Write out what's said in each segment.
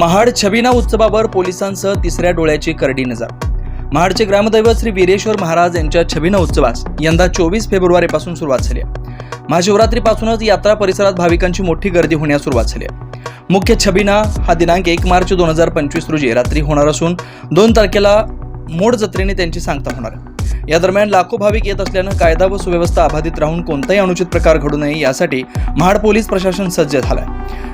महाड छबिना उत्सवावर पोलिसांसह तिसऱ्या डोळ्याची करडी नजर. महाडचे ग्रामदैवत श्री वीरेश्वर महाराज यांच्या छबिना उत्सवास यंदा चोवीस फेब्रुवारीपासून सुरुवात झाली आहे. महाशिवरात्रीपासूनच यात्रा परिसरात भाविकांची मोठी गर्दी होण्यास सुरुवात झाली आहे. मुख्य छबिना हा दिनांक एक मार्च दोन हजार पंचवीस रोजी रात्री होणार असून दोन तारखेला मोड जत्रेने त्यांची सांगता होणार आहे. या दरम्यान लाखो भाविक येत असल्यानं कायदा व सुव्यवस्था अबाधित राहून कोणताही अनुचित प्रकार घडू नये यासाठी महाड पोलीस प्रशासन सज्ज झालाय.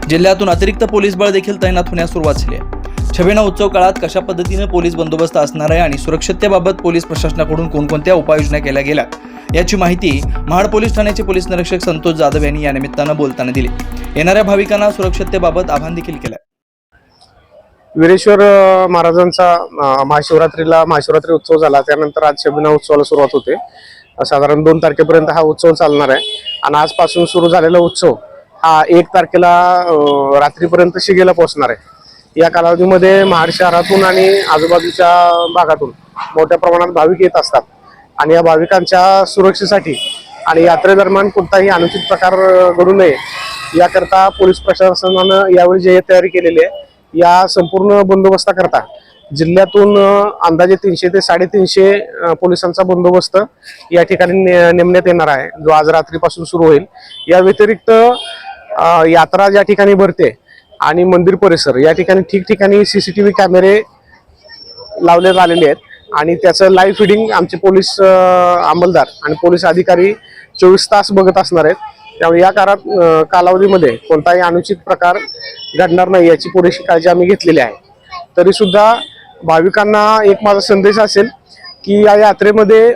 जिल्ह्यातून अतिरिक्त पोलीस बळ देखील तैनात होण्यास सुरुवात झाली आहे. छबिना उत्सव काळात कशा पद्धतीनं पोलीस बंदोबस्त असणार आहे आणि सुरक्षिततेबाबत पोलीस प्रशासनाकडून कोणकोणत्या उपाययोजना केल्या गेल्या याची माहिती महाड पोलीस ठाण्याचे पोलीस निरीक्षक संतोष जाधव यांनी या निमित्तानं बोलताना दिली. येणाऱ्या भाविकांना सुरक्षिततेबाबत आवाहन देखील केलं वीरेश्वर महाराजांचा महाशिवरात्रीला महाशिवरात्री उत्सव झाला. त्यानंतर आज शबिना उत्सवाला सुरुवात होते. साधारण दोन तारखेपर्यंत हा उत्सव चालणार आहे. आणि आजपासून सुरू झालेला उत्सव हा एक तारखेला रात्रीपर्यंत शिगेला पोहोचणार आहे. या कालावधीमध्ये महाड शहरातून आणि आजूबाजूच्या भागातून मोठ्या प्रमाणात भाविक येत असतात. आणि या भाविकांच्या सुरक्षेसाठी आणि यात्रेदरम्यान कोणताही अनुचित प्रकार घडू नये याकरता पोलीस प्रशासनानं यावेळी जे तयारी केलेली आहे या संपूर्ण बंदोबस्ताकरता जिल्ह्यातून अंदाजे तीनशे ते साडेतीनशे पोलिसांचा बंदोबस्त या ठिकाणी ने- नेमण्यात येणार आहे. जो आज रात्रीपासून सुरू होईल. या व्यतिरिक्त यात्रा ज्या ठिकाणी भरते आणि मंदिर परिसर या ठिकाणी ठिकठिकाणी सी सी टी व्ही कॅमेरे लावण्यात आलेले आहेत आणि त्याचं लाईव्ह फिडिंग आमचे पोलीस अंमलदार आणि पोलीस अधिकारी चोवीस तास बघत असणार आहेत. त्यामुळे या काळात कालावधीमध्ये कोणताही अनुचित प्रकार घडणार नाही याची पुरेशी काळजी आम्ही घेतलेली आहे. तरी सुद्धा भाविकांना एक माझा संदेश असेल की या यात्रेमध्ये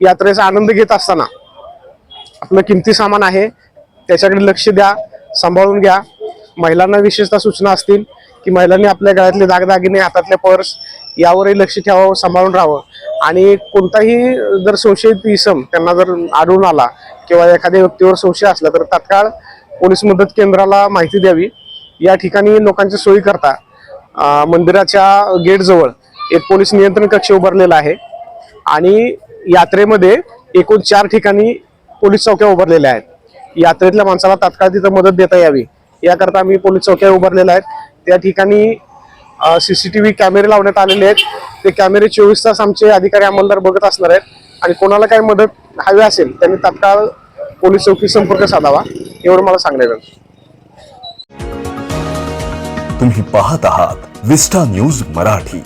यात्रेचा आनंद घेत असताना आपलं किमती सामान आहे त्याच्याकडे लक्ष द्या सांभाळून घ्या. महिलांना विशेषतः सूचना असतील की महिलांनी आपल्या गळ्यातले दागदागिने हातातले पर्स यावरही लक्ष ठेवावं सांभाळून राहावं. आणि कोणताही जर संशयित इसम त्यांना जर आढळून आला किंवा एखाद्या व्यक्तीवर संशय असला तर तात्काळ पोलीस मदत केंद्राला माहिती द्यावी. या ठिकाणी लोकांच्या सोयी करता मंदिराच्या गेटजवळ एक पोलीस नियंत्रण कक्ष उभारलेला आहे आणि यात्रेमध्ये एकूण चार ठिकाणी पोलीस चौक्या उभारलेल्या आहेत. यात्रेतल्या माणसाला तात्काळ तिथं मदत देता यावी. याकरता आम्ही पोलीस चौक्या उभारलेल्या आहेत. त्या ठिकाणी सी सी टी व्ही कॅमेरे लावण्यात आलेले आहेत. ते कॅमेरे चोवीस तास आमचे अधिकारी अंमलदार बघत असणार आहेत. आणि कोणाला काही मदत हवी असेल त्यांनी तात्काळ पोलीस चौकी संपर्क साधावा एवढं मला सांगण्यात आलं. तुम्ही पाहत आहात विस्टा न्यूज मराठी.